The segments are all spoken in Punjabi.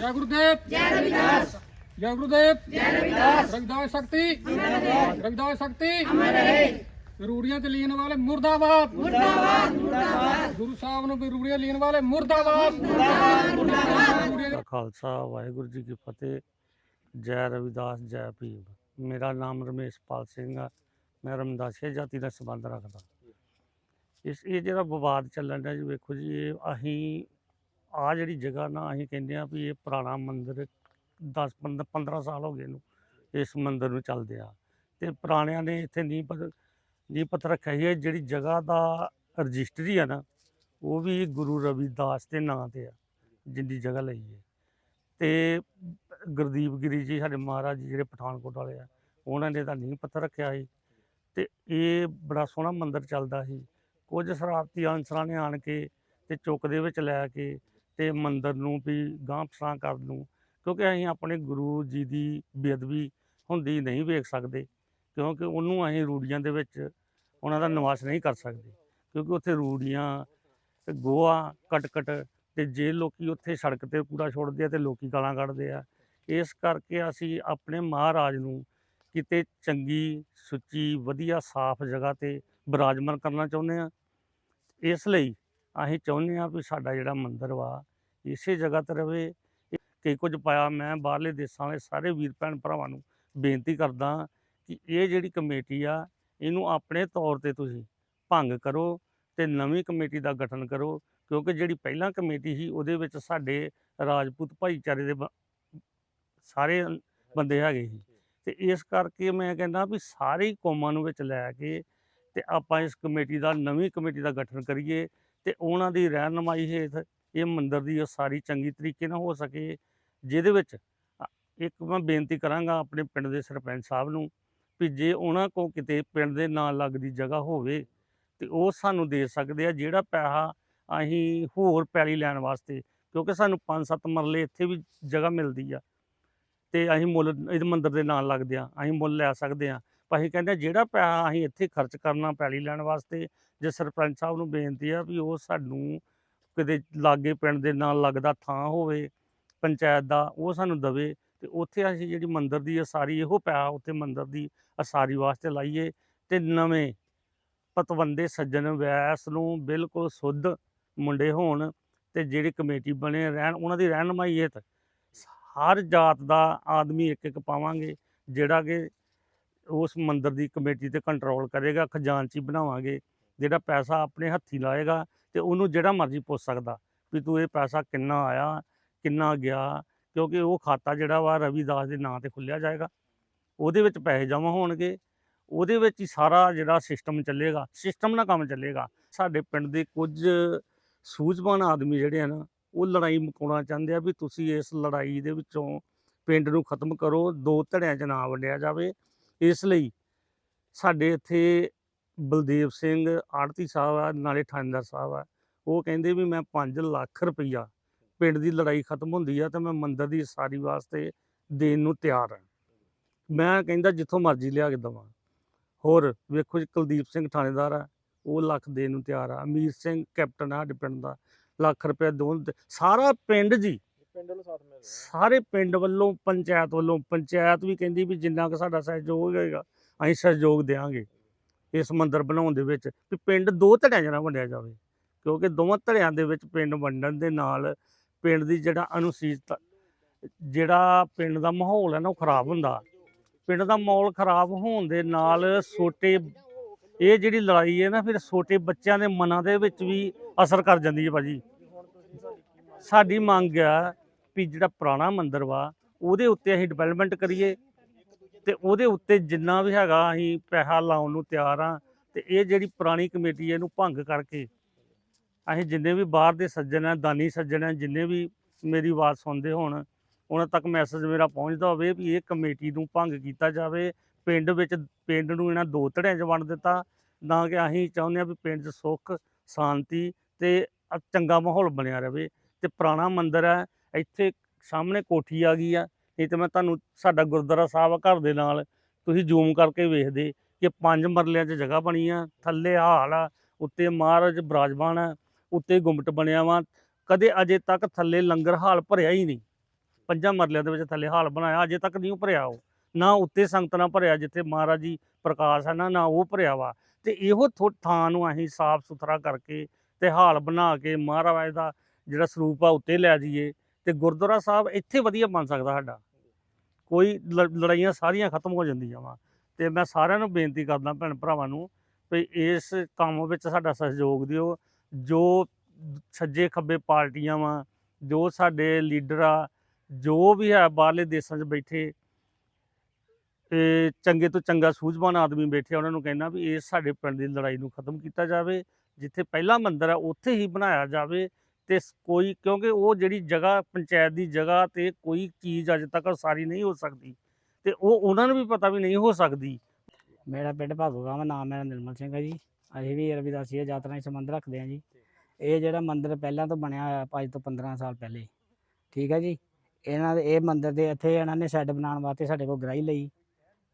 ਜੈ ਗੁਰਦੇਵ। ਜੈ ਰਵਿਦਾਸ। ਜੈ ਗੁਰਦੇਵ। ਜੈ ਰਵਿਦਾਸ। ਰਵਿਦਾਸ ਸ਼ਕਤੀ। ਅਮਰ ਰਵਿਦਾਸ ਸ਼ਕਤੀ। ਅਮਰ ਰਹੇ। ਰੂੜੀਆਂ ਤੇ ਲੀਨ ਵਾਲੇ ਮੁਰਦਾਬਾਦ। ਮੁਰਦਾਬਾਦ ਮੁਰਦਾਬਾਦ। ਗੁਰੂ ਸਾਹਿਬ ਨੂੰ ਵੀ ਰੂੜੀਆਂ ਲੀਨ ਵਾਲੇ ਮੁਰਦਾਬਾਦ। ਮੁਰਦਾਬਾਦ ਮੁਰਦਾਬਾਦ। ਦਾ ਖਾਲਸਾ ਵਾਹਿਗੁਰੂ ਜੀ ਕੀ ਫਤਿਹ। ਜੈ ਰਵਿਦਾਸ ਜੈ ਭੀਮ। ਮੇਰਾ ਨਾਮ ਰਮੇਸ਼ਪਾਲ ਸਿੰਘ ਆ। ਮੈਂ ਰਮਦਾਸੀਆ ਜਾਤੀ ਦਾ ਸੰਬੰਧ ਰੱਖਦਾ। ਇਸ ਇਹ ਜਿਹੜਾ ਵਿਵਾਦ ਚੱਲਣ ਡਿਆ ਜੀ ਵੇਖੋ ਜੀ ਇਹ ਅਸੀਂ ਆ ਜਿਹੜੀ ਜਗ੍ਹਾ ਨਾ ਅਸੀਂ ਕਹਿੰਦੇ ਆ ਵੀ ਇਹ ਪੁਰਾਣਾ ਮੰਦਿਰ 10 15 15 ਸਾਲ ਹੋ ਗਏ ਨੂੰ ਇਸ ਮੰਦਿਰ ਨੂੰ ਚੱਲਦੇ ਆ। ਤੇ ਪੁਰਾਣਿਆਂ ਨੇ ਇੱਥੇ ਨੀਂਹ ਪੱਥਰ ਨੀਂਹ ਪੱਥਰ ਰੱਖਿਆ ਸੀ, ਇਹ ਜਿਹੜੀ ਜਗ੍ਹਾ ਦਾ ਰਜਿਸਟਰੀ ਆ ਨਾ, ਉਹ ਵੀ ਗੁਰੂ ਰਵਿਦਾਸ ਦੇ ਨਾਂ ਤੇ ਆ, ਜਿੰਦੀ ਜਗ੍ਹਾ ਲਈ ਹੈ। ਤੇ ਗੁਰਦੀਪ ਗਿਰੀ ਜੀ ਸਾਡੇ ਮਹਾਰਾਜ ਜੀ ਜਿਹੜੇ ਪਠਾਨਕੋਟ ਵਾਲੇ ਆ, ਉਹਨਾਂ ਨੇ ਤਾਂ ਨੀਂਹ ਪੱਥਰ ਰੱਖਿਆ ਸੀ। ਤੇ ਇਹ ਬੜਾ ਸੋਹਣਾ ਮੰਦਿਰ ਚੱਲਦਾ ਸੀ। ਕੁਝ ਸ਼ਰਾਰਤੀ ਅਨਸਰਾਂ ਨੇ ਆਣ ਕੇ ਤੇ ਚੁੱਕ ਦੇ ਵਿੱਚ ਲੈ ਕੇ ਤੇ ਮੰਦਰ ਨੂੰ ਵੀ ਗਾਂਹ ਪਸਾਂ ਕਰ ਨੂੰ ਕਿਉਂਕਿ ਅਸੀਂ ਆਪਣੇ ਗੁਰੂ ਜੀ ਦੀ ਬੇਅਦਬੀ ਹੁੰਦੀ ਨਹੀਂ ਵੇਖ ਸਕਦੇ, ਕਿਉਂਕਿ ਉਹਨੂੰ ਅਸੀਂ ਰੂੜੀਆਂ ਦੇ ਵਿੱਚ ਉਹਨਾਂ ਦਾ ਨਿਵਾਸ ਨਹੀਂ ਕਰ ਸਕਦੇ। ਕਿਉਂਕਿ ਉੱਥੇ ਰੂੜੀਆਂ ਤੇ ਗੋਆ ਕਟ ਤੇ ਜੇ ਲੋਕੀ ਉੱਥੇ ਸੜਕ ਤੇ ਕੂੜਾ ਛੋੜਦੇ ਆ ਤੇ ਲੋਕੀ ਗਾਲਾਂ ਕੱਢਦੇ ਆ। ਇਸ ਕਰਕੇ ਅਸੀਂ ਆਪਣੇ ਮਹਾਰਾਜ ਨੂੰ ਕਿਤੇ ਚੰਗੀ, ਸੁੱਚੀ, ਵਧੀਆ, ਸਾਫ਼ ਜਗ੍ਹਾ ਤੇ ਬਿਰਾਜਮਾਨ ਕਰਨਾ ਚਾਹੁੰਦੇ ਆ ਇਸ ਲਈ ਅਸੀਂ ਚਾਹੁੰਦੇ ਹਾਂ ਵੀ ਸਾਡਾ ਜਿਹੜਾ ਮੰਦਿਰ ਵਾ, ਇਸੇ ਜਗ੍ਹਾ ਤੇ ਰਵੇ। ਕਈ ਕੁਝ ਪਾਇਆ, ਮੈਂ ਬਾਹਰਲੇ ਦੇਸ਼ਾਂ ਵਾਲੇ ਸਾਰੇ ਵੀਰ ਭੈਣ ਭਰਾਵਾਂ ਨੂੰ ਬੇਨਤੀ ਕਰਦਾ ਕਿ ਇਹ ਜਿਹੜੀ ਕਮੇਟੀ ਆ, ਇਹਨੂੰ ਆਪਣੇ ਤੌਰ ਤੇ ਤੁਸੀਂ ਭੰਗ ਕਰੋ ਤੇ ਨਵੀਂ ਕਮੇਟੀ ਦਾ ਗਠਨ ਕਰੋ, ਕਿਉਂਕਿ ਜਿਹੜੀ ਪਹਿਲਾਂ ਕਮੇਟੀ ਸੀ, ਉਹਦੇ ਵਿੱਚ ਸਾਡੇ ਰਾਜਪੂਤ ਭਾਈਚਾਰੇ ਦੇ ਬ- ਸਾਰੇ ਬੰਦੇ ਹੈਗੇ ਸੀ। ਤੇ ਇਸ ਕਰਕੇ ਮੈਂ ਕਹਿੰਦਾ ਵੀ ਸਾਰੀ ਕੌਮਾਂ ਨੂੰ ਵਿੱਚ ਲੈ ਕੇ ਤੇ ਆਪਾਂ ਇਸ ਕਮੇਟੀ ਦਾ, ਨਵੀਂ ਕਮੇਟੀ ਦਾ ਗਠਨ ਕਰੀਏ। ਤੇ ਉਹਨਾਂ ਦੀ ਰਹਿਨਮਾਈ ਹੇਠ ਇਹ ਮੰਦਿਰ ਦੀ ਸਾਰੀ ਚੰਗੀ ਤਰੀਕੇ ਨਾਲ ਹੋ ਸਕੇ, ਜਿਹਦੇ ਵਿੱਚ ਇੱਕ ਮੈਂ ਬੇਨਤੀ ਕਰਾਂਗਾ ਆਪਣੇ ਪਿੰਡ ਦੇ ਸਰਪੰਚ ਸਾਹਿਬ ਨੂੰ ਵੀ ਜੇ ਉਹਨਾਂ ਕੋ ਕਿਤੇ ਪਿੰਡ ਦੇ ਨਾਲ ਲੱਗਦੀ ਜਗ੍ਹਾ ਹੋਵੇ ਤੇ ਉਹ ਸਾਨੂੰ ਦੇ ਸਕਦੇ ਆ, ਜਿਹੜਾ ਪੈਸਾ ਅਸੀਂ ਹੋਰ ਪੈਲੀ ਲੈਣ ਵਾਸਤੇ, ਕਿਉਂਕਿ ਸਾਨੂੰ 5-7 ਮਰਲੇ ਇੱਥੇ ਵੀ ਜਗ੍ਹਾ ਮਿਲਦੀ ਆ ਤੇ ਅਸੀਂ ਮੁੱਲ ਇਹ ਮੰਦਿਰ ਦੇ ਨਾਲ ਲੱਗਦੇ ਆ, ਅਸੀਂ ਮੁੱਲ ਲੈ ਸਕਦੇ ਆ। ਪਰ ਅਸੀਂ ਕਹਿੰਦੇ ਜਿਹੜਾ ਪੈਸਾ ਅਸੀਂ ਇੱਥੇ ਖਰਚ ਕਰਨਾ ਪੈਲੀ ਲੈਣ ਵਾਸਤੇ, ਜੇ ਸਰਪੰਚ ਸਾਹਿਬ ਨੂੰ ਬੇਨਤੀ ਆ ਵੀ ਉਹ ਸਾਨੂੰ ਕਿਤੇ ਲਾਗੇ ਪਿੰਡ ਦੇ ਨਾਲ ਲੱਗਦਾ ਥਾਂ ਹੋਵੇ, ਪੰਚਾਇਤ ਦਾ, ਉਹ ਸਾਨੂੰ ਦਵੇ ਤੇ ਉੱਥੇ ਅਸੀਂ ਜਿਹੜੀ ਮੰਦਰ ਦੀ ਅਸਾਰੀ ਇਹੋ ਪੈਸਾ ਉੱਥੇ ਮੰਦਰ ਦੀ ਅਸਾਰੀ ਵਾਸਤੇ ਲਾਈਏ ਤੇ ਨਵੇਂ ਪਤਵੰਦੇ ਸੱਜਣ ਵੈਸ ਨੂੰ ਬਿਲਕੁਲ ਸੁੱਧ ਮੁੰਡੇ ਹੋਣ ਤੇ ਜਿਹੜੀ ਕਮੇਟੀ ਬਣੇ ਰਹਿਣ, ਉਹਨਾਂ ਦੀ ਰਹਿਨਮਾਈ ਹੇਠ ਹਰ ਜਾਤ ਦਾ ਆਦਮੀ ਇੱਕ ਇੱਕ ਪਾਵਾਂਗੇ, ਜਿਹੜਾ ਕਿ ਉਸ ਮੰਦਿਰ ਦੀ ਕਮੇਟੀ ਤੇ ਕੰਟਰੋਲ ਕਰੇਗਾ ਖਜ਼ਾਨਚੀ ਬਣਾਵਾਂਗੇ, ਜਿਹੜਾ ਪੈਸਾ ਆਪਣੇ ਹੱਥੀ ਲਾਏਗਾ ਤੇ ਉਹਨੂੰ ਜਿਹੜਾ ਮਰਜ਼ੀ ਪੁੱਛ ਸਕਦਾ ਵੀ ਤੂੰ ਇਹ ਪੈਸਾ ਕਿੰਨਾ ਆਇਆ, ਕਿੰਨਾ ਗਿਆ, ਕਿਉਂਕਿ ਉਹ ਖਾਤਾ ਜਿਹੜਾ ਵਾ ਰਵੀਦਾਸ ਦੇ ਨਾਂ ਤੇ ਖੁੱਲਿਆ ਜਾਏਗਾ। ਉਹਦੇ ਵਿੱਚ ਪੈਸੇ ਜਮ੍ਹਾਂ ਹੋਣਗੇ, ਉਹਦੇ ਵਿੱਚ ਹੀ ਸਾਰਾ ਜਿਹੜਾ ਸਿਸਟਮ ਚੱਲੇਗਾ ਸਿਸਟਮ ਨਾਲ ਕੰਮ ਚੱਲੇਗਾ। ਸਾਡੇ ਪਿੰਡ ਦੇ ਕੁਝ ਸੂਝਵਾਨ ਆਦਮੀ ਜਿਹੜੇ ਹਨ ਉਹ ਲੜਾਈ ਮੁਕਾਉਣਾ ਚਾਹੁੰਦੇ ਆ ਵੀ ਤੁਸੀਂ ਇਸ ਲੜਾਈ ਦੇ ਵਿੱਚੋਂ ਪਿੰਡ ਨੂੰ ਖਤਮ ਕਰੋ, ਦੋ ਧੜਿਆਂ 'ਚ ਨਾ ਵੰਡਿਆ ਜਾਵੇ। ਇਸ ਲਈ ਸਾਡੇ ਇੱਥੇ ਬਲਦੇਵ ਸਿੰਘ ਆੜਤੀ ਸਾਹਿਬ ਆ, ਨਾਲੇ ਥਾਣੇਦਾਰ ਸਾਹਿਬ ਆ, ਉਹ ਕਹਿੰਦੇ ਵੀ ਮੈਂ 5 ਲੱਖ ਰੁਪਈਆ ਪਿੰਡ ਦੀ ਲੜਾਈ ਖਤਮ ਹੁੰਦੀ ਆ ਤੇ ਮੈਂ ਮੰਦਰ ਦੀ ਸਾਰੀ ਵਾਸਤੇ ਦੇਣ ਨੂੰ ਤਿਆਰ ਹਾਂ ਮੈਂ ਕਹਿੰਦਾ ਜਿੱਥੋਂ ਮਰਜ਼ੀ ਲਿਆ ਕੇ ਦਵਾਂ। ਹੋਰ ਵੇਖੋ ਜੀ, ਕੁਲਦੀਪ ਸਿੰਘ ਥਾਣੇਦਾਰ ਆ, ਉਹ ਲੱਖ ਦੇਣ ਨੂੰ ਤਿਆਰ ਆ। ਅਮੀਰ ਸਿੰਘ ਕੈਪਟਨ ਆ ਸਾਡੇ ਪਿੰਡ ਦਾ, ਲੱਖ ਰੁਪਏ ਦੋਨ ਸਾਰਾ ਪਿੰਡ ਜੀ ਪਿੰਡ ਨੂੰ ਸਾਥ ਮਿਲ ਸਾਰੇ ਪਿੰਡ ਵੱਲੋਂ, ਪੰਚਾਇਤ ਵੱਲੋਂ, ਪੰਚਾਇਤ ਵੀ ਕਹਿੰਦੀ ਵੀ ਜਿੰਨਾ ਕੁ ਸਾਡਾ ਸਹਿਯੋਗ ਹੋਏਗਾ, ਅਸੀਂ ਸਹਿਯੋਗ ਦੇਵਾਂਗੇ ਇਸ ਮੰਦਿਰ ਬਣਾਉਣ ਦੇ ਵਿੱਚ ਵੀ ਪਿੰਡ ਦੋ ਧੜਿਆਂ 'ਚ ਨਾ ਵੰਡਿਆ ਜਾਵੇ, ਕਿਉਂਕਿ ਦੋਵਾਂ ਧੜਿਆਂ ਦੇ ਵਿੱਚ ਪਿੰਡ ਵੰਡਣ ਦੇ ਨਾਲ ਪਿੰਡ ਦੀ ਜਿਹੜਾ ਅਨੁਸੂਚਿਤ ਜਿਹੜਾ ਪਿੰਡ ਦਾ ਮਾਹੌਲ ਹੈ ਨਾ ਉਹ ਖਰਾਬ ਹੁੰਦਾ। ਪਿੰਡ ਦਾ ਮਾਹੌਲ ਖਰਾਬ ਹੋਣ ਦੇ ਨਾਲ ਛੋਟੇ ਇਹ ਜਿਹੜੀ ਲੜਾਈ ਹੈ ਨਾ, ਫਿਰ ਛੋਟੇ ਬੱਚਿਆਂ ਦੇ ਮਨਾਂ ਦੇ ਵਿੱਚ ਵੀ ਅਸਰ ਕਰ ਜਾਂਦੀ ਹੈ ਭਾਜੀ। ਸਾਡੀ ਮੰਗ ਆ ਵੀ ਜਿਹੜਾ ਪੁਰਾਣਾ ਮੰਦਿਰ ਵਾ, ਉਹਦੇ ਉੱਤੇ ਅਸੀਂ ਡਿਵੈਲਪਮੈਂਟ ਕਰੀਏ ਤੇ ਉਹਦੇ ਉੱਤੇ ਜਿੰਨਾ ਵੀ ਹੈਗਾ ਅਸੀਂ ਪੈਸਾ ਲਾਉਣ ਨੂੰ ਤਿਆਰ ਆ ਤੇ ਇਹ ਜਿਹੜੀ ਪੁਰਾਣੀ ਕਮੇਟੀ ਇਹਨੂੰ ਭੰਗ ਕਰਕੇ ਅਸੀਂ ਜਿੰਨੇ ਵੀ ਬਾਹਰ ਦੇ ਸੱਜਣ ਆ, ਦਾਨੀ ਸੱਜਣ ਆ, ਜਿੰਨੇ ਵੀ ਮੇਰੀ ਆਵਾਜ਼ ਸੁਣਦੇ ਹੋਣ, ਉਹਨਾਂ ਤੱਕ ਮੈਸੇਜ ਮੇਰਾ ਪਹੁੰਚਦਾ ਹੋਵੇ ਵੀ ਇਹ ਕਮੇਟੀ ਨੂੰ ਭੰਗ ਕੀਤਾ ਜਾਵੇ। ਪਿੰਡ ਵਿੱਚ, ਪਿੰਡ ਨੂੰ ਇਹਨਾਂ ਦੋ ਧੜਿਆਂ 'ਚ ਵੰਡ ਦਿੱਤਾ, ਨਾ ਕਿ ਅਸੀਂ ਚਾਹੁੰਦੇ ਆ ਵੀ ਪਿੰਡ 'ਚ ਸੁੱਖ, ਸ਼ਾਂਤੀ ਤੇ ਚੰਗਾ ਮਾਹੌਲ ਬਣਿਆ ਰਹੇ ਤੇ ਪੁਰਾਣਾ ਮੰਦਿਰ ਹੈ ਇੱਥੇ ਸਾਹਮਣੇ ਕੋਠੀ ਆ ਗਈ ਆ ਇਹ ਤਾਂ ਮੈਂ ਤੁਹਾਨੂੰ, ਸਾਡਾ ਗੁਰਦੁਆਰਾ ਸਾਹਿਬ ਆ ਘਰ ਦੇ ਨਾਲ, ਤੁਸੀਂ ਜ਼ੂਮ ਕਰਕੇ ਵੇਖਦੇ ਕਿ ਪੰਜ ਮਰਲਿਆਂ 'ਚ ਜਗ੍ਹਾ ਬਣੀ ਆ, ਥੱਲੇ ਹਾਲ ਆ, ਉੱਤੇ ਮਹਾਰਾਜ ਬਿਰਾਜਮਾਨ ਆ, ਉੱਤੇ ਗੁੰਮਟ ਬਣਿਆ ਵਾ, ਕਦੇ ਅਜੇ ਤੱਕ ਥੱਲੇ ਲੰਗਰ ਹਾਲ ਭਰਿਆ ਹੀ ਨਹੀਂ। ਪੰਜਾਂ ਮਰਲਿਆਂ ਦੇ ਵਿੱਚ ਥੱਲੇ ਹਾਲ ਬਣਾਇਆ, ਅਜੇ ਤੱਕ ਨਹੀਂ ਉਹ ਭਰਿਆ ਉਹ, ਨਾ ਉੱਤੇ ਸੰਗਤ ਨਾਲ ਭਰਿਆ ਜਿੱਥੇ ਮਹਾਰਾਜ ਜੀ ਪ੍ਰਕਾਸ਼ ਹੈ ਨਾ ਨਾ ਉਹ ਭਰਿਆ ਵਾ। ਤੇ ਇਹੋ ਥੋ- ਥਾਂ ਨੂੰ ਅਸੀਂ ਸਾਫ਼ ਸੁਥਰਾ ਕਰਕੇ ਤੇ ਹਾਲ ਬਣਾ ਕੇ ਮਹਾਰਾਜ ਦਾ ਜਿਹੜਾ ਸਰੂਪ ਆ, ਉੱਤੇ ਲੈ ਜਾਈਏ। ਤੇ ਗੁਰਦੁਆਰਾ ਸਾਹਿਬ ਇੱਥੇ ਵਧੀਆ ਬਣ ਸਕਦਾ ਸਾਡਾ। ਕੋਈ ਲ- ਲੜਾਈਆਂ ਸਾਰੀਆਂ ਖਤਮ ਹੋ ਜਾਂਦੀਆਂ ਵਾ। ਤੇ ਮੈਂ ਸਾਰਿਆਂ ਨੂੰ ਬੇਨਤੀ ਕਰਦਾ ਭੈਣ ਭਰਾਵਾਂ ਨੂੰ ਵੀ ਇਸ ਕੰਮ ਵਿੱਚ ਸਾਡਾ ਸਹਿਯੋਗ ਦਿਓ। ਜੋ ਸੱਜੇ ਖੱਬੇ ਪਾਰਟੀਆਂ ਵਾ, ਜੋ ਸਾਡੇ ਲੀਡਰ ਆ, ਜੋ ਵੀ ਹੈ ਬਾਹਰਲੇ ਦੇਸ਼ਾਂ 'ਚ ਬੈਠੇ ਇਹ ਚੰਗੇ ਤੋਂ ਚੰਗਾ ਸੂਝਵਾਨ ਆਦਮੀ ਬੈਠੇ ਉਹਨਾਂ ਨੂੰ ਕਹਿਣਾ ਵੀ ਇਹ ਸਾਡੇ ਪਿੰਡ ਦੀ ਲੜਾਈ ਨੂੰ ਖਤਮ ਕੀਤਾ ਜਾਵੇ। ਜਿੱਥੇ ਪਹਿਲਾ ਮੰਦਿਰ ਹੈ ਉੱਥੇ ਹੀ ਬਣਾਇਆ ਜਾਵੇ। ਤੇ ਕੋਈ, ਕਿਉਂਕਿ ਉਹ ਜਿਹੜੀ ਜਗ੍ਹਾ, ਪੰਚਾਇਤ ਦੀ ਜਗ੍ਹਾ ਤੇ ਕੋਈ ਚੀਜ਼ ਅੱਜ ਤੱਕ ਸਾਰੀ ਨਹੀਂ ਹੋ ਸਕਦੀ ਤੇ ਉਹ ਉਹਨਾਂ ਨੂੰ ਵੀ ਪਤਾ ਵੀ ਨਹੀਂ ਹੋ ਸਕਦੀ। ਮੇਰਾ ਪਿੰਡ ਭਾਗੋਗਾਵਾਂ ਨਾਮ ਮੇਰਾ ਨਿਰਮਲ ਸਿੰਘ ਹੈ ਜੀ। ਅਸੀਂ ਵੀ ਰਵਿਦਾਸੀਆ ਯਾਤਰਾ ਨਾਲ ਸੰਬੰਧ ਰੱਖਦੇ ਹਾਂ ਜੀ। ਇਹ ਜਿਹੜਾ ਮੰਦਿਰ ਪਹਿਲਾਂ ਤੋਂ ਬਣਿਆ ਹੋਇਆ ਅੱਜ ਤੋਂ 15 ਸਾਲ ਪਹਿਲੇ, ਠੀਕ ਹੈ ਜੀ? ਇਹਨਾਂ ਦੇ, ਇਹ ਮੰਦਿਰ ਦੇ ਇੱਥੇ ਇਹਨਾਂ ਨੇ ਸ਼ੈੱਡ ਬਣਾਉਣ ਵਾਸਤੇ ਸਾਡੇ ਕੋਲ ਗ੍ਰਾਈ ਲਈ,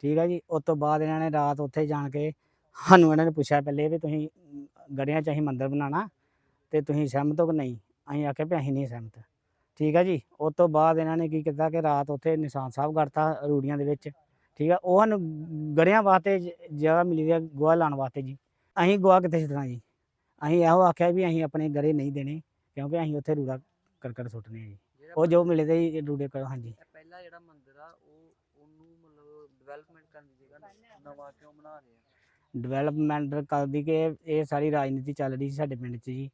ਠੀਕ ਹੈ ਜੀ? ਉਸ ਤੋਂ ਬਾਅਦ ਇਹਨਾਂ ਨੇ ਰਾਤ ਉੱਥੇ ਜਾਣ ਕੇ ਸਾਨੂੰ ਇਹਨਾਂ ਨੇ ਪੁੱਛਿਆ ਪਹਿਲੇ ਵੀ ਤੁਸੀਂ ਗੜਿਆਂ 'ਚ ਅਸੀਂ ਮੰਦਿਰ ਬਣਾਉਣਾ ਤੇ ਤੁਸੀਂ ਸਹਿਮਤ ਹੋ ਕਿ ਨਹੀਂ? ਅਸੀਂ ਆਖਿਆ ਵੀ ਅਸੀਂ ਨਹੀਂ ਸਹਿਮਤ। ਠੀਕ ਹੈ ਜੀ? ਉਸ ਤੋਂ ਬਾਅਦ ਇਹਨਾਂ ਨੇ ਕੀ ਕੀਤਾ ਕਿ ਰਾਤ ਉੱਥੇ ਨਿਸ਼ਾਨ ਸਾਹਿਬ ਕਰਤਾ ਰੂੜੀਆਂ ਦੇ ਵਿੱਚ। ਠੀਕ ਆ? ਉਹ ਸਾਨੂੰ ਗੜਿਆਂ ਵਾਸਤੇ ਜਗ੍ਹਾ ਮਿਲੀ ਹੈ ਗੋਹਾ ਲਾਉਣ ਵਾਸਤੇ ਜੀ। ਅਸੀਂ ਗੋਹਾ ਕਿੱਥੇ ਛੱਡਣਾ ਜੀ? ਅਸੀਂ ਇਹੋ ਆਖਿਆ ਵੀ ਅਸੀਂ ਆਪਣੇ ਗੜੇ ਨਹੀਂ ਦੇਣੇ ਕਿਉਂਕਿ ਅਸੀਂ ਉੱਥੇ ਰੂੜਾ ਕਰਕਟ ਸੁੱਟਨੇ ਆ ਜੀ। ਉਹ ਜੋ ਮਿਲੇ ਤੇ ਰੂੜੇ ਕਰੋ ਹਾਂਜੀ। ਪਹਿਲਾ ਜਿਹੜਾ ਮੰਦਿਰ ਆ ਉਹ ਉਹਨੂੰ ਮਤਲਬ ਡਿਵੈਲਪਮੈਂਟ ਕਰਨ ਦੀ ਜਗ੍ਹਾ ਨਵਾਂ ਕਿਉਂ ਬਣਾ ਰਹੇ ਆ ਡਿਵੈਲਪਮੈਂਟ ਕਰਦੀ ਕਿ ਇਹ ਸਾਰੀ ਰਾਜਨੀਤੀ ਚੱਲ ਰਹੀ ਸੀ ਸਾਡੇ ਪਿੰਡ 'ਚ ਜੀ।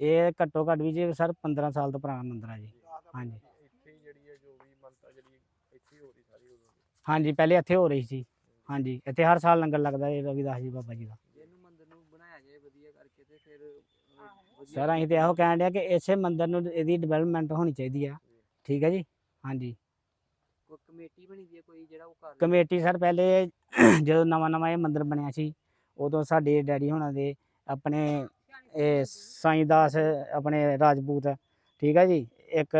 ਇਹ ਘੱਟੋ ਘੱਟ ਵੀ ਜੀ ਸਰ 15 ਸਾਲ ਤੋਂ ਪੁਰਾਣਾ ਮੰਦਿਰ ਆ ਜੀ। ਹਾਂਜੀ। ਇੱਥੇ ਜਿਹੜੀ ਹੈ ਜੋ ਵੀ ਮੰਨਤਾ ਜਿਹੜੀ ਇੱਥੇ ਹੋ ਰਹੀ ਸਾਰੀ ਦੀ। ਹਾਂਜੀ ਪਹਿਲੇ ਇੱਥੇ ਹੋ ਰਹੀ ਸੀ। ਹਾਂਜੀ ਇੱਥੇ ਹਰ ਸਾਲ ਲੰਗਰ ਲੱਗਦਾ ਹੈ ਰਵਿਦਾਸ ਜੀ ਬਾਬਾ ਜੀ ਦਾ। ਇਹਨੂੰ ਮੰਦਿਰ ਨੂੰ ਬਣਾਇਆ ਜਾਏ ਵਧੀਆ ਕਰਕੇ ਤੇ ਫਿਰ ਸਰ ਅਸੀਂ ਤੇ ਇਹੋ ਕਹਿਣ ਡਿਆ ਕਿ ਇਸੇ ਮੰਦਿਰ ਨੂੰ ਇਹਦੀ ਡਿਵੈਲਪਮੈਂਟ ਹੋਣੀ ਚਾਹੀਦੀ ਆ। ਠੀਕ ਹੈ ਜੀ? ਹਾਂਜੀ। ਕੋਈ ਕਮੇਟੀ ਬਣੀ ਦੀ ਹੈ ਕੋਈ ਜਿਹੜਾ ਉਹ ਕਰ? ਕਮੇਟੀ ਸਰ ਪਹਿਲੇ ਜਦੋਂ ਨਵਾਂ ਨਵਾਂ ਇਹ ਮੰਦਿਰ ਬਣਿਆ ਸੀ ਉਦੋਂ ਸਾਡੇ ਡੈਡੀ ਹੋਣਾ ਦੇ ਆਪਣੇ ਇਹ ਸਾਈਂ ਦਾਸ ਆਪਣੇ ਰਾਜਪੂਤ, ਠੀਕ ਹੈ ਜੀ? ਇੱਕ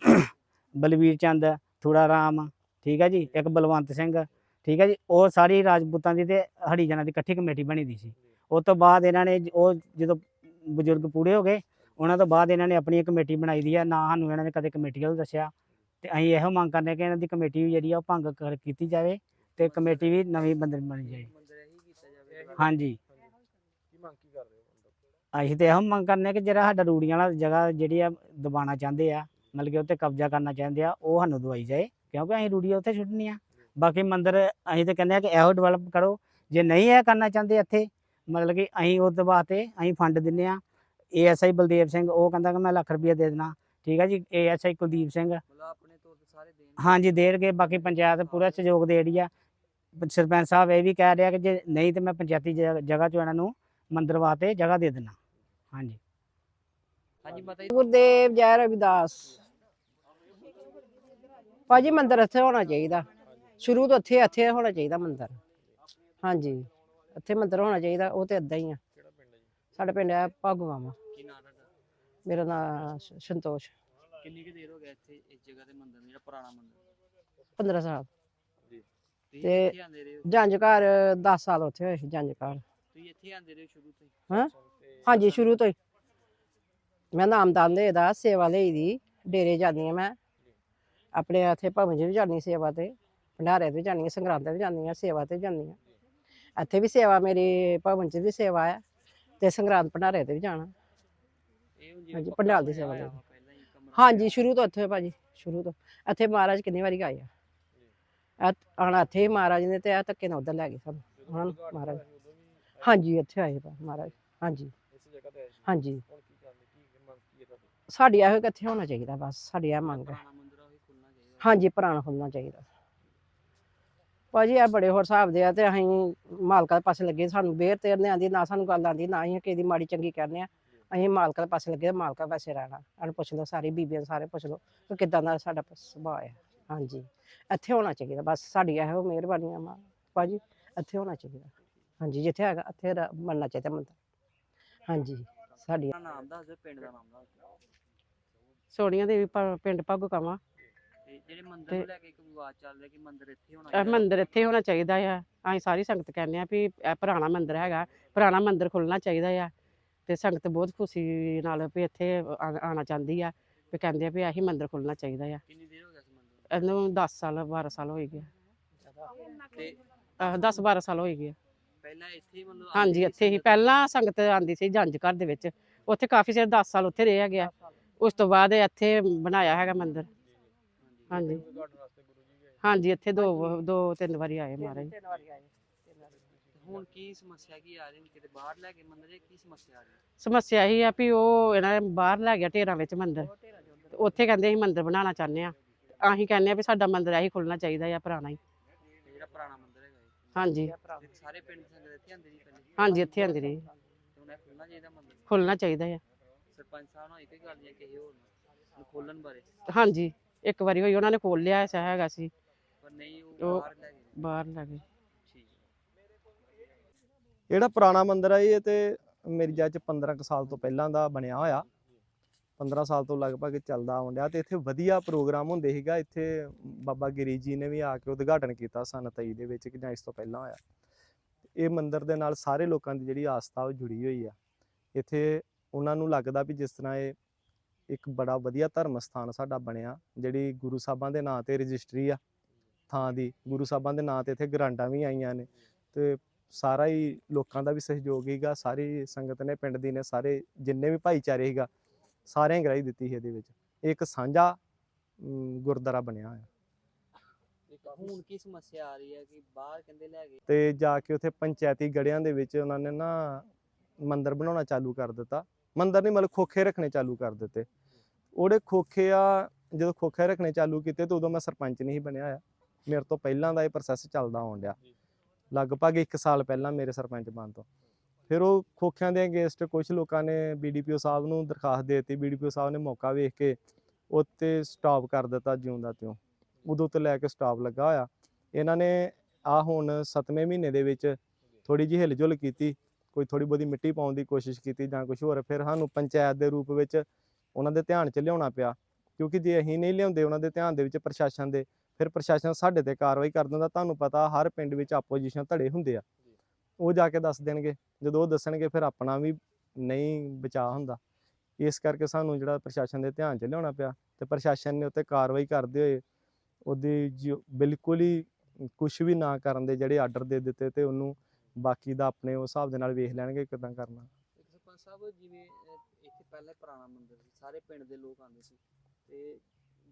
ਬਲਵੀਰ ਚੰਦ, ਥੋੜਾ ਰਾਮ, ਠੀਕ ਹੈ ਜੀ? ਇੱਕ ਬਲਵੰਤ ਸਿੰਘ, ਠੀਕ ਹੈ ਜੀ? ਉਹ ਸਾਰੀ ਰਾਜਪੂਤਾਂ ਦੀ ਤੇ ਹਰੀਜਨਾਂ ਦੀ ਇਕੱਠੀ ਕਮੇਟੀ ਬਣੀ ਦੀ ਸੀ। ਉਸ ਤੋਂ ਬਾਅਦ ਇਹਨਾਂ ਨੇ ਉਹ ਜਦੋਂ ਬਜ਼ੁਰਗ ਪੂਰੇ ਹੋ ਗਏ, ਉਹਨਾਂ ਤੋਂ ਬਾਅਦ ਇਹਨਾਂ ਨੇ ਆਪਣੀ ਕਮੇਟੀ ਬਣਾਈ ਦੀ ਆ। ਨਾ ਸਾਨੂੰ ਇਹਨਾਂ ਨੇ ਕਦੇ ਕਮੇਟੀ ਵੱਲ ਦੱਸਿਆ। ਤੇ ਅਸੀਂ ਇਹੋ ਮੰਗ ਕਰਨੇ ਕਿ ਇਹਨਾਂ ਦੀ ਕਮੇਟੀ ਵੀ ਜਿਹੜੀ ਆ ਉਹ ਭੰਗ ਕਰ ਕੀਤੀ ਜਾਵੇ ਤੇ ਕਮੇਟੀ ਵੀ ਨਵੀਂ ਬੰਦਰ ਬਣੀ ਜਾਏ। ਜਾਵੇ ਹਾਂਜੀ ਕੀ ਮੰਗ ਕੀ ਕਰ ਰਹੇ ਹੋ ਅੰਦਰ ਅਸੀਂ ਤੇ ਇਹੋ ਮੰਗ ਕਰਨੇ ਕਿ ਜਿਹੜਾ ਸਾਡਾ ਰੂੜੀਆਂ ਵਾਲਾ ਜਗ੍ਹਾ ਜਿਹੜੀ ਆ ਦਬਾਉਣਾ ਚਾਹੁੰਦੇ ਆ ਮਤਲਬ ਕਿ ਉੱਤੇ ਕਬਜ਼ਾ ਕਰਨਾ ਚਾਹੁੰਦੇ ਆ ਉਹ ਸਾਨੂੰ ਦਵਾਈ ਜਾਏ ਕਿਉਂਕਿ ਅਸੀਂ ਰੂੜੀਆਂ ਉੱਥੇ ਛੁੱਟਣੀ ਆ। ਬਾਕੀ ਮੰਦਿਰ ਅਸੀਂ ਤੇ ਕਹਿੰਦੇ ਆ ਕਿ ਇਹੋ ਡਿਵੈਲਪ ਕਰੋ ਜੇ ਨਹੀਂ ਇਹ ਕਰਨਾ ਚਾਹੁੰਦੇ ਇੱਥੇ ਮਤਲਬ ਕਿ ਅਸੀਂ ਉਸ ਦੇ ਵਾਸਤੇ ਅਸੀਂ ਫੰਡ ਦਿੰਨੇ ਆ। ਏਐਸਆਈ ਬਲਦੇਵ ਸਿੰਘ ਉਹ ਕਹਿੰਦਾ ਕਿ ਮੈਂ ਲੱਖ ਰੁਪਏ ਦੇ ਦੇਣਾ ਠੀਕ ਹੈ ਜੀ ਏਐਸਆਈ ਕੁਲਦੀਪ ਸਿੰਘ। ਆਪਣੇ ਤੌਰ ਤੇ ਸਾਰੇ ਦੇਣ। ਹਾਂਜੀ ਦੇਣਗੇ ਬਾਕੀ ਪੰਚਾਇਤ ਪੂਰਾ ਸਹਿਯੋਗ ਦੇ ਰਹੀ ਆ। ਸਰਪੰਚ ਸਾਹਿਬ ਇਹ ਵੀ ਕਹਿ ਰਿਹਾ ਕਿ ਜੇ ਨਹੀਂ ਤੇ ਮੈਂ ਪੰਚਾਇਤੀ ਜ- ਜਗ੍ਹਾ 'ਚ ਇਹਨਾਂ ਨੂੰ ਮੰਦਿਰ ਵਾਸਤੇ ਜਗ੍ਹਾ ਦੇ ਦੇਣਾ ਹਾਂਜੀ। ਹਾਂਜੀ ਮਾਤਾ ਜੀ। ਗੁਰਦੇਵ ਜੈ ਰਵਿਦਾਸ। ਭਾਜੀ ਮੰਦਿਰ ਇੱਥੇ ਹੋਣਾ ਚਾਹੀਦਾ। ਸ਼ੁਰੂ ਤੋਂ ਇੱਥੇ ਇੱਥੇ ਹੋਣਾ ਚਾਹੀਦਾ ਮੰਦਿਰ। ਹਾਂਜੀ। ਇੱਥੇ ਮੰਦਿਰ ਹੋਣਾ ਚਾਹੀਦਾ ਉਹ ਤੇ ਏਦਾਂ ਹੀ ਆ। ਸਾਡੇ ਪਿੰਡ ਹੈ ਕੀ ਤੁਹਾਡਾ? ਮੇਰਾ ਨਾਮ ਸੰਤੋਸ਼। ਕਿੰਨੀ ਕੁ ਦੇਰ ਹੋ ਗਿਆ ਇੱਥੇ ਇਸ ਜਗ੍ਹਾ ਤੇ ਮੰਦਿਰ ਨੂੰ ਜਿਹੜਾ ਪੁਰਾਣਾ ਮੰਦਿਰ? 15 ਸਾਲ। ਤੁਸੀਂ ਤੇ- ਇੱਥੇ ਆਂਦੇ ਰਹੇ ਹੋ? ਜੰਜ ਘਰ 10 ਸਾਲ ਉੱਥੇ ਹੋਏ ਸੀ ਘਰ। ਤੁਸੀਂ ਇੱਥੇ ਆਂਦੇ ਰਹੇ ਹੋ ਸ਼ੁਰੂ ਤੋਂ ਹੀ? ਹਾਂ? ਹਾਂਜੀ ਸ਼ੁਰੂ ਤੋਂ ਹੀ। ਮੈਂ ਨਾਮਦਾਨ ਦੇ ਦਾ ਸੇਵਾ ਲਈ ਦੀ ਡੇਰੇ ਜਾਂਦੀ ਹਾਂ ਮੈਂ। ਆਪਣੇ ਇੱਥੇ ਭਵਨ 'ਚ ਵੀ ਜਾਂਦੀ ਸੇਵਾ ਤੇ ਭੰਡਾਰੇ ਤੇ ਵੀ ਜਾਂਦੀ ਹਾਂ ਸੰਗਰਾਂਦ ਤੇ ਵੀ ਜਾਂਦੀ ਹਾਂ ਸੇਵਾ ਤੇ ਵੀ ਜਾਂਦੀ ਹਾਂ। ਇੱਥੇ ਵੀ ਸੇਵਾ ਮੇਰੀ ਭਵਨ 'ਚ ਵੀ ਸੇਵਾ ਆ ਤੇ ਸੰਗਰਾਂਦ ਭੰਡਾਰੇ ਤੇ ਵੀ ਜਾਣਾ। ਹਾਂਜੀ, ਪੱਕਾ ਪੰਡਾਲ ਦੀ ਸੇਵਾ ਲਈ। ਹਾਂਜੀ ਸ਼ੁਰੂ ਤੋਂ ਇੱਥੇ ਭਾਜੀ ਸ਼ੁਰੂ ਤੋਂ। ਇੱਥੇ ਮਹਾਰਾਜ ਕਿੰਨੀ ਵਾਰੀ ਗਏ ਆ। ਇੱਥ- ਆਉਣਾ ਇੱਥੇ ਮਹਾਰਾਜ ਨੇ ਤੇ ਆ ਧੱਕੇ ਨਾਲ ਉਧਰ ਲੈ ਗਏ ਸਾਨੂੰ। ਹੁਣ ਮਹਾਰਾਜ। ਹਾਂਜੀ ਇੱਥੇ ਆਏ ਵਾ ਮਹਾਰਾਜ। ਹਾਂਜੀ ਇਸ ਜਗ੍ਹਾ ਤੇ ਆਏ ਸੀ ਹਾਂਜੀ। ਹੁਣ ਕੀ ਕਰਦੇ ਕੀ ਮੰਗ ਕੀ ਹੈ ਤੁਹਾਡੀ? ਸਾਡੀ ਇਹੋ ਕਿੱਥੇ ਹੋਣਾ ਚਾਹੀਦਾ ਬਸ ਸਾਡੀ ਇਹ ਮੰਗ ਹੈ। ਪੁਰਾਣਾ ਮੰਦਿਰ ਆ ਉਹ ਹੀ ਖੁੱਲਣਾ ਚਾਹੀਦਾ। ਹਾਂਜੀ ਪੁਰਾਣਾ ਖੁੱਲਣਾ ਚਾਹੀਦਾ। ਭਾਜੀ ਇਹ ਬੜੇ ਹੋਰ ਹਿਸਾਬ ਦੇ ਆ ਤੇ ਅਸੀਂ ਮਾਲਕਾਂ ਦੇ ਪਾਸੇ ਲੱਗੇ ਸਾਨੂੰ ਬੇਰ ਤੇਰ ਨਹੀਂ ਆਂਦੀ ਨਾ ਸਾਨੂੰ ਗੱਲ ਆਂਦੀ ਨਾ ਅਸੀਂ ਕਿਸੇ ਦੀ ਮਾੜੀ ਚੰਗੀ ਕਹਿੰਦੇ ਆ। ਅਸੀਂ ਮਾਲਕਾਂ ਦੇ ਪਾਸੇ ਲੱਗੇ ਤੇ ਮਾਲਕਾਂ ਪਾਸੇ ਰਹਿਣਾ। ਇਹਨੂੰ ਪੁੱਛ ਲਓ ਸਾਰੀ ਬੀਬੀਆਂ ਨੂੰ ਸਾਰੇ ਪੁੱਛ ਲਓ ਕਿ ਕਿਦਾਂ ਦਾ ਸਾਡਾ ਪ- ਸੁਭਾਅ ਹੈ ਹਾਂਜੀ ਇੱਥੇ ਹੋਣਾ ਚਾਹੀਦਾ ਬਸ ਸਾਡੀ ਇਹੋ ਮਿਹਰਬਾਨੀ ਆ ਮਾ ਭਾਜੀ ਇੱਥੇ ਹੋਣਾ ਚਾਹੀਦਾ। ਹਾਂਜੀ ਜਿੱਥੇ ਹੈਗਾ ਇੱਥੇ ਰ- ਬਣਨਾ ਚਾਹੀਦਾ ਮੰਦਰ ਹਾਂਜੀ। ਸਾਡੀ ਨਾਮ ਦੱਸ ਦਿਓ ਪਿੰਡ ਦਾ ਨਾਮ ਦੱਸ ਦਿਓ। ਸੋਨੀਆ ਦੇਵੀ ਪ- ਪਿੰਡ ਭਾਗੋਕਾਵਾਂ ਤੇ ਜਿਹੜੇ ਮੰਦਿਰ ਨੂੰ ਲੈ ਕੇ ਇੱਕ ਵਿਵਾਦ ਚੱਲ ਰਿਹਾ ਕਿ ਮੰਦਿਰ ਇੱਥੇ ਹੋਣਾ ਇਹ ਚਾਹੀਦਾ। ਮੰਦਿਰ ਇੱਥੇ ਹੋਣਾ ਚਾਹੀਦਾ ਆ। ਅਸੀਂ ਸਾਰੀ ਸੰਗਤ ਕਹਿੰਦੇ ਆ ਵੀ ਇਹ ਪੁਰਾਣਾ ਮੰਦਿਰ ਹੈਗਾ ਪੁਰਾਣਾ ਮੰਦਿਰ ਖੁੱਲਣਾ ਚਾਹੀਦਾ ਆ। ਤੇ ਸੰਗਤ ਬਹੁਤ ਖੁਸ਼ੀ ਨਾਲ ਵੀ ਇੱਥੇ ਆ- ਆਉਣਾ ਚਾਹੁੰਦੀ ਆ ਵੀ ਕਹਿੰਦੇ ਆ ਵੀ ਆਹੀ ਮੰਦਿਰ ਖੁੱਲਣਾ ਚਾਹੀਦਾ ਆ। ਕਿੰਨੀ ਦੇਰ ਹੋ ਗਿਆ ਸੀ ਮੰਦਰ ਇਹਨੂੰ 10 ਸਾਲ 12 ਸਾਲ ਹੋਈ ਗਏ। ਤੇ 10 12 ਸਾਲ ਹੋਈ ਗਏ। ਪਹਿਲਾਂ ਇੱਥੇ ਹੀ ਮਤਲਬ ਹਾਂਜੀ ਇੱਥੇ ਹੀ। ਪਹਿਲਾਂ ਸੰਗਤ ਆਂਦੀ ਸੀ ਜੰਜ ਘਰ ਦੇ ਵਿੱਚ। ਉੱਥੇ ਕਾਫੀ ਚਿਰ 10 ਸਾਲ ਉੱਥੇ ਰਿਹਾ ਗਿਆ ਉਸ ਤੋਂ ਬਾਅਦ ਇੱਥੇ ਬਣਾਇਆ ਹੈਗਾ ਮੰਦਿਰ। ਹਾਂਜੀ। ਹਾਂਜੀ। ਇੱਥੇ ਦੋ ਦੋ ਤਿੰਨ ਵਾਰੀ ਆਏ ਮਹਾਰਾਜ। ਹੁਣ ਕੀ ਸਮੱਸਿਆ ਕੀ ਆ ਰਹੀ? ਕਿਤੇ ਬਾਹਰ ਲੈ ਕੇ ਮੰਦਰ ਜਾਂ ਕੀ ਸਮੱਸਿਆ ਆ ਰਹੀ? ਸਮੱਸਿਆ ਇਹੀ ਆ ਵੀ ਉਹ ਇਹਨਾਂ ਨੇ ਬਾਹਰ ਲੈ ਗਿਆ ਢੇਰਾਂ ਵਿੱਚ ਮੰਦਿਰ। ਉੱਥੇ ਕਹਿੰਦੇ ਅਸੀਂ ਮੰਦਿਰ ਬਣਾਉਣਾ ਚਾਹੁੰਦੇ ਆ। ਅਸੀਂ ਕਹਿੰਦੇ ਆ ਵੀ ਸਾਡਾ ਮੰਦਿਰ ਇਹੀ ਖੁੱਲਣਾ ਚਾਹੀਦਾ ਆ ਪੁਰਾਣਾ ਹੀ। ਇਹ ਜਿਹੜਾ ਪੁਰਾਣਾ। ਹਾਂਜੀ। ਸਾਰੇ ਪਿੰਡ ਦੇ ਸੰਗਤ ਇੱਥੇ ਆਉਂਦੇ ਜੀ ਪਹਿਲੇ ਹਾਂਜੀ ਇੱਥੇ ਤੇ ਹੁਣ ਇਹ ਖੁੱਲਣਾ ਚਾਹੀਦਾ ਮੰਦਰ। ਖੁੱਲਣਾ ਚਾਹੀਦਾ ਆ। ਸਰਪੰਚ ਸਾਹਿਬ ਨਾਲ ਇੱਕ ਗੱਲ ਜਾਂ ਕਿਸੇ ਹੋਰ ਨੂੰ ਖੋਲਣ ਬਾਰੇ। ਹਾਂਜੀ ਇੱਕ ਵਾਰੀ ਹੋਈ ਉਹਨਾਂ ਨੇ ਖੋਲ ਲਿਆ ਐਸਾ ਹੈਗਾ ਸੀ। ਪਰ ਨਹੀਂ ਉਹ ਉਹ- ਬਾਹਰ ਲੈ ਗਏ। ਬਾਹਰ ਲੱਗੇ ਠੀਕ ਹੈ। ਜਿਹੜਾ ਪੁਰਾਣਾ ਮੰਦਿਰ ਆ ਇਹ ਤੇ ਮੇਰੀ ਜੱਜ 15 ਕੁ ਸਾਲ ਤੋਂ ਪਹਿਲਾਂ ਦਾ ਬਣਿਆ ਹੋਇਆ। 15 ਸਾਲ ਤੋਂ ਲਗਭਗ ਚੱਲਦਾ ਆਉਣ ਡਿਆ ਤੇ ਇੱਥੇ ਵਧੀਆ ਪ੍ਰੋਗਰਾਮ ਹੁੰਦੇ ਸੀਗਾ। ਇੱਥੇ ਬਾਬਾ ਗਿਰੀ ਜੀ ਨੇ ਵੀ ਆ ਕੇ ਉਦਘਾਟਨ ਕੀਤਾ ਸਨ 23 ਦੇ ਵਿੱਚ ਕਿ ਜਾਂ ਇਸ ਤੋਂ ਪਹਿਲਾਂ ਹੋਇਆ। ਇਹ ਮੰਦਿਰ ਦੇ ਨਾਲ ਸਾਰੇ ਲੋਕਾਂ ਦੀ ਜਿਹੜੀ ਆਸਥਾ ਉਹ ਜੁੜੀ ਹੋਈ ਆ। ਇੱਥੇ ਉਹਨਾਂ ਨੂੰ ਲੱਗਦਾ ਵੀ ਜਿਸ ਤਰ੍ਹਾਂ ਇਹ ਇੱਕ ਬੜਾ ਵਧੀਆ ਧਰਮ ਸਥਾਨ ਸਾਡਾ ਬਣਿਆ, ਜਿਹੜੀ ਗੁਰੂ ਸਾਹਿਬਾਂ ਦੇ ਨਾਂ ਤੇ ਰਜਿਸਟਰੀ ਆ ਥਾਂ ਦੀ। ਗੁਰੂ ਸਾਹਿਬਾਂ ਦੇ ਨਾਂ ਤੇ ਇੱਥੇ ਗਰਾਂਟਾਂ ਵੀ ਆਈਆਂ ਨੇ ਤੇ ਸਾਰਾ ਹੀ ਲੋਕਾਂ ਦਾ ਵੀ ਸਹਿਯੋਗ ਹੀਗਾ ਸਾਰੀ ਸੰਗਤ ਨੇ, ਪਿੰਡ ਦੀ ਨੇ, ਸਾਰੇ ਜਿੰਨੇ ਵੀ ਭਾਈਚਾਰੇ ਹੀਗਾ ਸਾਰਿਆਂ ਹੀ ਗਰਾਈ ਦਿੱਤੀ ਸੀ ਇਹਦੇ ਵਿੱਚ। ਇਹ ਇੱਕ ਸਾਂਝਾ ਅਮ, ਗੁਰਦੁਆਰਾ ਬਣਿਆ ਹੋਇਆ। ਹੁਣ ਕੀ ਸਮੱਸਿਆ ਆ ਰਹੀ ਹੈ ਕਿ ਬਾਹਰ ਕਹਿੰਦੇ ਲੈ ਗਏ? ਤੇ ਜਾ ਕੇ ਉੱਥੇ ਪੰਚਾਇਤੀ ਗੜਿਆਂ ਦੇ ਵਿੱਚ ਉਹਨਾਂ ਨੇ ਨਾ ਮੰਦਿਰ ਬਣਾਉਣਾ ਚਾਲੂ ਕਰ ਦਿੱਤਾ। ਮੰਦਿਰ ਨਹੀਂ ਮਤਲਬ ਖੋਖੇ ਰੱਖਣੇ ਚਾਲੂ ਕਰ ਦਿੱਤੇ। ਉਹਦੇ ਖੋਖੇ ਆ ਜਦੋਂ ਖੋਖੇ ਰੱਖਣੇ ਚਾਲੂ ਕੀਤੇ ਤੇ ਉਦੋਂ ਮੈਂ ਸਰਪੰਚ ਨਹੀਂ ਸੀ ਬਣਿਆ ਹੋਇਆ। ਮੇਰੇ ਤੋਂ ਪਹਿਲਾਂ ਦਾ ਇਹ ਪ੍ਰੋਸੈਸ ਚੱਲਦਾ ਆਉਣ ਡਿਆ। ਲਗਭਗ 1 ਸਾਲ ਪਹਿਲਾਂ ਮੇਰੇ ਸਰਪੰਚ ਬਣ ਤੋਂ। ਫਿਰ ਉਹ ਖੋਖਿਆਂ ਦੇ ਅਗੇਂਸਟ ਕੁਝ ਲੋਕਾਂ ਨੇ ਬੀਡੀਪੀਓ ਸਾਹਿਬ ਨੂੰ ਦਰਖਾਸਤ ਦੇ ਦਿੱਤੀ। ਬੀਡੀਪੀਓ ਸਾਹਿਬ ਨੇ ਮੌਕਾ ਵੇਖ ਕੇ ਉੱਤੇ ਸਟਾਪ ਕਰ ਦਿੱਤਾ ਜਿਉਂਦਾ ਤਿਉਂ। ਉਦੋਂ ਤੋਂ ਲੈ ਕੇ ਸਟਾਪ ਲੱਗਾ ਹੋਇਆ। ਇਹਨਾਂ ਨੇ ਆ ਹੁਣ 7ਵੇਂ ਮਹੀਨੇ ਦੇ ਵਿੱਚ ਥੋੜੀ ਜਿਹੀ ਹਿਲਜੁਲ ਕੀਤੀ, ਕੋਈ ਥੋੜੀ ਬਹੁਤੀ ਮਿੱਟੀ ਪਾਉਣ ਦੀ ਕੋਸ਼ਿਸ਼ ਕੀਤੀ ਜਾਂ ਕੁਝ ਹੋਰ। ਫਿਰ ਸਾਨੂੰ ਪੰਚਾਇਤ ਦੇ ਰੂਪ ਵਿੱਚ ਉਹਨਾਂ ਦੇ ਧਿਆਨ 'ਚ ਲਿਆਉਣਾ ਪਿਆ। ਕਿਉਂਕਿ ਜੇ ਅਸੀਂ ਨਹੀਂ ਲਿਆਉਂਦੇ ਉਹਨਾਂ ਦੇ ਧਿਆਨ ਦੇ ਵਿੱਚ ਪ੍ਰਸ਼ਾਸਨ ਦੇ, ਫਿਰ ਪ੍ਰਸ਼ਾਸਨ ਸਾਡੇ ਤੇ ਕਾਰਵਾਈ ਕਰ ਦਿੰਦਾ। ਤੁਹਾਨੂੰ ਪਤਾ ਹਰ ਪਿੰਡ ਵਿੱਚ ਆਪੋਜੀਸ਼ਨ ਧੜੇ ਹੁੰਦੇ ਆ। ਉਹ ਜਾ ਕੇ ਦੱਸ ਦੇਣਗੇ। ਜਦੋਂ ਉਹ ਦੱਸਣਗੇ, ਫਿਰ ਆਪਣਾ ਵੀ ਨਹੀਂ ਬਚਾਅ ਹੁੰਦਾ। ਇਸ ਕਰਕੇ ਸਾਨੂੰ ਜਿਹੜਾ ਪ੍ਰਸ਼ਾਸਨ ਦੇ ਧਿਆਨ 'ਚ ਲਿਆਉਣਾ ਪਿਆ ਤੇ ਪ੍ਰਸ਼ਾਸਨ ਨੇ ਉੱਤੇ ਕਾਰਵਾਈ ਕਰਦੇ ਹੋਏ ਉਹਦੀ ਬਿਲਕੁਲ ਹੀ ਕੁਝ ਵੀ ਨਾ ਕਰਨ ਦੇ ਜਿਹੜੇ ਆਰਡਰ ਦੇ ਦਿੱਤੇ ਤੇ ਉਹਨੂੰ ਬਾਕੀ ਦਾ ਆਪਣੇ ਉਸ ਹਿਸਾਬ ਦੇ ਨਾਲ ਵੇਖ ਲੈਣਗੇ ਕਿਦਾਂ ਕਰਨਾ। ਸਰਪੰਚ ਸਾਹਿਬ, ਜਿਵੇਂ ਇੱਥੇ ਪਹਿਲੇ ਪੁਰਾਣਾ ਮੰਦਿਰ ਸੀ, ਸਾਰੇ ਪਿੰਡ ਦੇ ਲੋਕ ਆਉਂਦੇ ਸੀ ਤੇ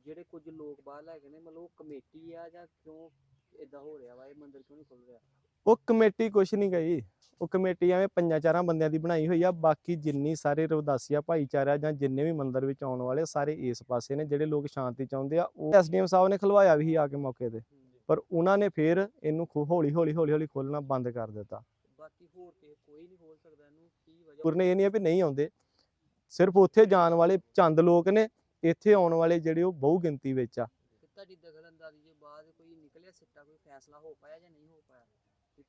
ਜਿਹੜੇ ਕੁਝ ਲੋਕ ਬਾਹਰ ਲੈ ਗਏ ਨੇ, ਮਤਲਬ ਉਹ ਕਮੇਟੀ ਆ ਜਾਂ ਕਿਉਂ ਇਦਾਂ ਹੋ ਰਿਹਾ ਵਾ? ਇਹ ਮੰਦਿਰ ਕਿਉਂ ਨਹੀਂ ਖੁੱਲ ਰਿਹਾ? ਉਹ ਕਮੇਟੀ ਕੁਛ ਨਹੀਂ ਗਈ। ਉਹ ਕਮੇਟੀ ਐਵੇਂ ਪੰਜਾਂ ਚਾਰਾਂ ਬੰਦਿਆਂ ਦੀ ਬਣਾਈ ਹੋਈ ਆ। ਬਾਕੀ ਜਿੰਨੀ ਸਾਰੇ ਰਵਦਾਸੀਆ ਭਾਈਚਾਰਾ ਜਾਂ ਜਿੰਨੇ ਵੀ ਮੰਦਿਰ ਵਿੱਚ ਆਉਣ ਵਾਲੇ ਸਾਰੇ ਇਸ ਪਾਸੇ ਨੇ। ਜਿਹੜੇ ਲੋਕ ਸ਼ਾਂਤੀ ਚਾਹੁੰਦੇ ਆ ਉਹ ਐਸਡੀਐਮ ਸਾਹਿਬ ਨੇ ਖਲਵਾਇਆ ਵੀ ਆ ਕੇ ਮੌਕੇ ਤੇ। ਪਰ ਉਹਨਾਂ ਨੇ ਫਿਰ ਇਹਨੂੰ ਖੋ- ਹੌਲੀ ਹੌਲੀ ਹੌਲੀ ਹੌਲੀ ਖੋਲਣਾ ਬੰਦ ਕਰ ਦਿੱਤਾ। ਬਾਕੀ ਹੋਰ ਕਿਸੇ ਕੋਈ ਨਹੀਂ ਖੋਲ ਸਕਦਾ। ਇਹਨੂੰ ਕੀ ਵਜ੍ਹਾ ਪੁਰਨੇ ਇਹ ਨਹੀਂ ਆ ਵੀ ਨਹੀਂ ਆਉਂਦੇ। ਸਿਰਫ ਉੱਥੇ ਜਾਣ ਵਾਲੇ ਚੰਦ ਲੋਕ ਨੇ। ਇੱਥੇ ਆਉਣ ਵਾਲੇ ਜਿਹੜੇ ਉਹ ਬਹੁ ਗਿਣਤੀ ਵਿੱਚ ਆ। ਤੇ ਤੁਹਾਡੀ ਦਖਲਅੰਦਾਜ਼ੀ ਦੇ ਬਾਅਦ ਕੋਈ ਨਿਕਲਿਆ ਸਿੱਟਾ? ਕੋਈ ਫੈਸਲਾ ਹੋ ਪਾਇਆ ਜਾਂ ਨਹੀਂ ਹੋ ਪਾਇਆ ਤੇ ਸਮਝਾਉਣ ਦੀ ਕੋਈ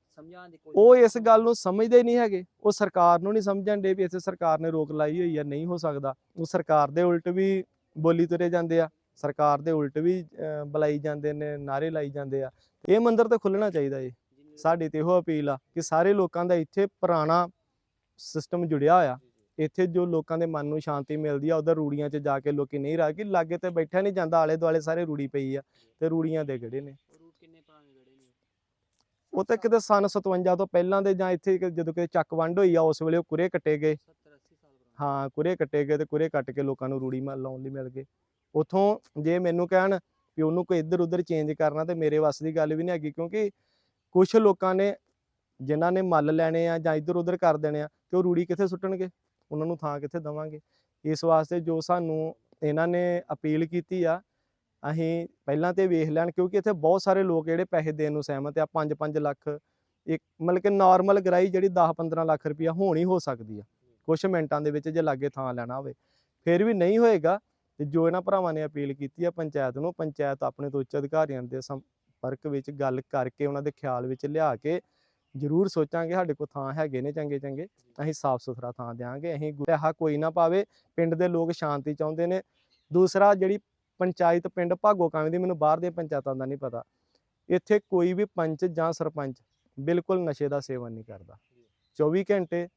ਉਹ ਇਸ ਗੱਲ ਨੂੰ ਸਮਝਦੇ ਨਹੀਂ ਹੈਗੇ। ਉਹ ਸਰਕਾਰ ਨੂੰ ਨਹੀਂ ਸਮਝਣ ਦੇ ਵੀ ਇੱਥੇ ਸਰਕਾਰ ਨੇ ਰੋਕ ਲਾਈ ਹੋਈ ਆ ਨਹੀਂ ਹੋ ਸਕਦਾ। ਉਹ ਸਰਕਾਰ ਦੇ ਉਲਟ ਵੀ ਬੋਲੀ ਤੁਰੇ ਜਾਂਦੇ ਆ ਸਰਕਾਰ ਦੇ ਉਲਟ ਵੀ ਬੁਲਾਈ ਜਾਂਦੇ ਨੇ ਨਾਰੇ ਲਾਈ ਜਾਂਦੇ ਆ। ਇਹ ਮੰਦਿਰ ਤਾਂ ਖੁੱਲਣਾ ਚਾਹੀਦਾ ਏ। ਸਾਡੀ ਤੇ ਇਹੋ ਅਪੀਲ ਆ ਕਿ ਸਾਰੇ ਲੋਕਾਂ ਦਾ ਇੱਥੇ ਪੁਰਾਣਾ ਸਿਸਟਮ ਜੁੜਿਆ ਹੋਇਆ। ਇੱਥੇ ਜੋ ਲੋਕਾਂ ਦੇ ਮਨ ਨੂੰ ਸ਼ਾਂਤੀ ਮਿਲਦੀ ਆ ਉਧਰ ਰੂੜੀਆਂ 'ਚ ਜਾ ਕੇ ਲੋਕੀ ਨਹੀਂ ਰਹਿ ਕਿ ਲਾਗੇ ਤੇ ਬੈਠਿਆ ਨਹੀਂ ਜਾਂਦਾ ਆਲੇ ਦੁਆਲੇ ਸਾਰੇ ਰੂੜੀ ਪਈ ਆ। ਤੇ ਰੂੜੀਆਂ ਦੇ ਗੜੇ ਨੇ ਉਹ ਰੂਟ ਕਿੰਨੇ ਪੁਰਾਣੇ ਗੜੇ ਨੇ ਉਹ ਤਾਂ ਕਿਤੇ ਸਨ 57 ਤੋਂ ਪਹਿਲਾਂ ਦੇ ਜਾਂ ਇੱਥੇ ਕਿ ਜਦੋਂ ਕਿ ਚੱਕ ਵੰਡ ਹੋਈ ਆ ਉਸ ਵੇਲੇ ਉਹ ਕੁਰੇ ਕੱਟੇ ਗਏ। 70 80 ਸਾਲ ਪੁਰਾਣੇ। ਹਾਂ ਕੁਰੇ ਕੱਟੇ ਗਏ ਤੇ ਕੁਰੇ ਕੱਟ ਕੇ ਲੋਕਾਂ ਨੂੰ ਰੂੜੀ ਮਾ ਲਾਉਣ ਲਈ ਮਿਲ ਗਏ। ਉਥੋਂ ਜੇ ਮੈਨੂੰ ਕਹਿਣ ਵੀ ਉਹਨੂੰ ਕੋਈ ਇੱਧਰ ਉੱਧਰ ਚੇਂਜ ਕਰਨਾ ਤੇ ਮੇਰੇ ਵੱਸ ਦੀ ਗੱਲ ਵੀ ਨਹੀਂ ਹੈਗੀ ਕਿਉਂਕਿ ਕੁਝ ਲੋਕਾਂ ਨੇ ਜਿਨ੍ਹਾਂ ਨੇ ਮੱਲ ਲੈਣੇ ਆ ਜਾਂ ਇੱਧਰ ਉੱਧਰ ਕਰ ਦੇਣੇ ਆ ਤੇ ਉਹ ਰੂੜੀ ਕਿੱਥੇ ਸੁੱਟਣਗੇ? ਉਹਨਾਂ ਨੂੰ ਥਾਂ ਕਿੱਥੇ ਦਵਾਂਗੇ? ਇਸ ਵਾਸਤੇ ਜੋ ਸਾਨੂੰ ਇਹਨਾਂ ਨੇ ਅਪੀਲ ਕੀਤੀ ਆ ਅਸੀਂ ਪਹਿਲਾਂ ਤੇ ਵੇਖ ਲੈਣ, ਕਿਉਂਕਿ ਇੱਥੇ ਬਹੁਤ ਸਾਰੇ ਲੋਕ ਜਿਹੜੇ ਪੈਸੇ ਦੇਣ ਨੂੰ ਸਹਿਮਤ ਆ 5-5 ਲੱਖ, ਇੱਕ ਮਤਲਬ ਕਿ ਨਾਰਮਲ ਗਰਾਈ ਜਿਹੜੀ 10-15 ਲੱਖ ਰੁਪਇਆ ਹੋਣੀ ਹੋ ਸਕਦੀ ਆ। ਕੁਝ ਮਿੰਟਾਂ ਦੇ ਵਿੱਚ ਜੇ ਲਾਗੇ ਥਾਂ ਲੈਣਾ ਹੋਵੇ। ਫਿਰ ਵੀ ਨਹੀਂ ਹੋਏਗਾ, ਤੇ ਜੋ ਇਹਨਾਂ ਭਰਾਵਾਂ ਨੇ ਅਪੀਲ ਕੀਤੀ ਆ ਪੰਚਾਇਤ ਨੂੰ, ਪੰਚਾਇਤ ਆਪਣੇ ਤੋਂ ਉੱਚ ਅਧਿਕਾਰੀਆਂ ਦੇ ਸੰਪਰਕ ਵਿੱਚ ਗੱਲ ਕਰਕੇ ਉਹਨਾਂ ਦੇ ਖਿਆਲ ਵਿੱਚ ਲਿਆ ਕੇ ਜ਼ਰੂਰ ਸੋਚਾਂਗੇ, ਸਾਡੇ ਕੋਲ ਥਾਂ ਹੈਗੇ ਨੇ ਚੰਗੇ ਚੰਗੇ ਅਸੀਂ ਸਾਫ਼ ਸੁਥਰਾ ਥਾਂ ਦਿਆਂਗੇ, ਅਸੀਂ ਪੈਸਾ ਕੋਈ ਨਾ ਪਾਵੇ, ਪਿੰਡ ਦੇ ਲੋਕ ਸ਼ਾਂਤੀ ਚਾਹੁੰਦੇ ਨੇ। ਦੂਸਰਾ ਜਿਹੜੀ ਪੰਚਾਇਤ ਪਿੰਡ ਭਾਗੋ ਕਾਵੇਂ ਦੀ, ਮੈਨੂੰ ਬਾਹਰ ਦੀਆਂ ਪੰਚਾਇਤਾਂ ਦਾ ਨਹੀਂ ਪਤਾ। ਇੱਥੇ ਕੋਈ ਵੀ ਪੰਚ ਜਾਂ ਸਰਪੰਚ ਬਿਲਕੁਲ ਨਸ਼ੇ ਦਾ ਸੇਵਨ ਨਹੀਂ ਕਰਦਾ। 24 ਘੰਟੇ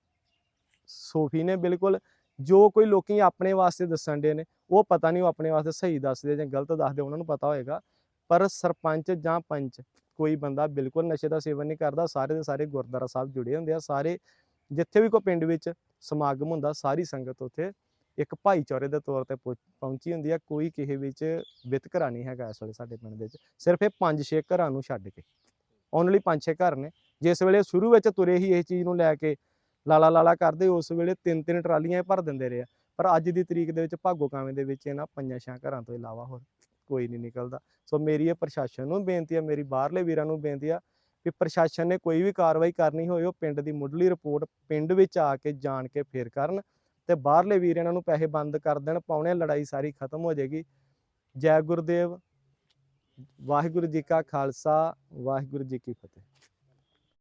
ਸੋਫੀ ਨੇ ਬਿਲਕੁਲ ਜੋ ਕੋਈ ਲੋਕੀ ਆਪਣੇ ਵਾਸਤੇ ਦੱਸਣ ਦੇ ਨੇ, ਉਹ ਪਤਾ ਨਹੀਂ, ਉਹ ਆਪਣੇ ਵਾਸਤੇ ਸਹੀ ਦੱਸਦੇ ਜਾਂ ਗਲਤ ਦੱਸਦੇ, ਉਹਨਾਂ ਨੂੰ ਪਤਾ ਹੋਏਗਾ। ਪਰ ਸਰਪੰਚ ਜਾਂ ਪੰਚ ਕੋਈ ਬੰਦਾ ਬਿਲਕੁਲ ਨਸ਼ੇ ਦਾ ਸੇਵਨ ਨਹੀਂ ਕਰਦਾ, ਸਾਰੇ ਦੇ ਸਾਰੇ ਗੁਰਦੁਆਰਾ ਸਾਹਿਬ ਜੁੜੇ ਹੁੰਦੇ ਆ, ਸਾਰੇ ਜਿੱਥੇ ਵੀ ਕੋਈ ਪਿੰਡ ਵਿੱਚ ਸਮਾਗਮ ਹੁੰਦਾ, ਸਾਰੀ ਸੰਗਤ ਉੱਥੇ ਇੱਕ ਭਾਈਚਾਰੇ ਦੇ ਤੌਰ ਤੇ ਪਹੁੰ- ਪਹੁੰਚੀ ਹੁੰਦੀ ਆ, ਕੋਈ ਕਿਸੇ ਵਿੱਚ ਵਿਤਕਰਾ ਨਹੀਂ ਹੈਗਾ ਇਸ ਵੇਲੇ ਸਾਡੇ ਪਿੰਡ ਦੇ ਵਿੱਚ। ਸਿਰਫ ਇਹ 5-6 ਘਰਾਂ ਨੂੰ ਛੱਡ ਕੇ। ਓਨਲੀ 5-6 ਘਰ ਨੇ। ਜਿਸ ਵੇਲੇ ਸ਼ੁਰੂ ਵਿੱਚ ਤੁਰੇ ਹੀ ਇਸ ਚੀਜ਼ ਨੂੰ ਲੈ ਕੇ, ਲਾਲਾ ਲਾਲਾ ਕਰਦੇ, ਉਸ ਵੇਲੇ ਤਿੰਨ ਤਿੰਨ ਟਰਾਲੀਆਂ ਭਰ ਦਿੰਦੇ ਰਹੇ ਆ। ਪਰ ਅੱਜ ਦੀ ਤਰੀਕ ਦੇ ਵਿੱਚ ਭਾਗੋ ਕਾਵੇਂ ਦੇ ਵਿੱਚ ਇਹਨਾਂ ਪੰਜਾਂ ਛਾਂ ਘਰਾਂ ਤੋਂ ਇਲਾਵਾ ਹੋਰ ਕੋਈ ਨਹੀਂ ਨਿਕਲਦਾ। ਸੋ ਮੇਰੀ ਇਹ ਪ੍ਰਸ਼ਾਸਨ ਨੂੰ ਬੇਨਤੀ ਆ, ਮੇਰੀ ਬਾਹਰਲੇ ਵੀਰਾਂ ਨੂੰ ਬੇਨਤੀ ਆ ਕਿ ਪ੍ਰਸ਼ਾਸਨ ਨੇ ਕੋਈ ਵੀ ਕਾਰਵਾਈ ਕਰਨੀ ਹੋਏ, ਉਹ ਪਿੰਡ ਦੀ ਮੁੱਢਲੀ ਰਿਪੋਰਟ ਪਿੰਡ ਵਿੱਚ ਆ ਕੇ ਜਾਣ ਕੇ ਫੇਰ ਕਰਨ। ਤੇ ਬਾਹਰਲੇ ਵੀਰ ਇਹਨਾਂ ਨੂੰ ਪੈਸੇ ਬੰਦ ਕਰ ਦੇਣ, ਪਾਉਣੇ ਲੜਾਈ ਸਾਰੀ ਖਤਮ ਹੋ ਜਾਏਗੀ। ਜੈ ਗੁਰਦੇਵ, ਵਾਹਿਗੁਰੂ ਜੀ ਕਾ ਖਾਲਸਾ, ਵਾਹਿਗੁਰੂ ਜੀ ਕੀ ਫਤਿਹ।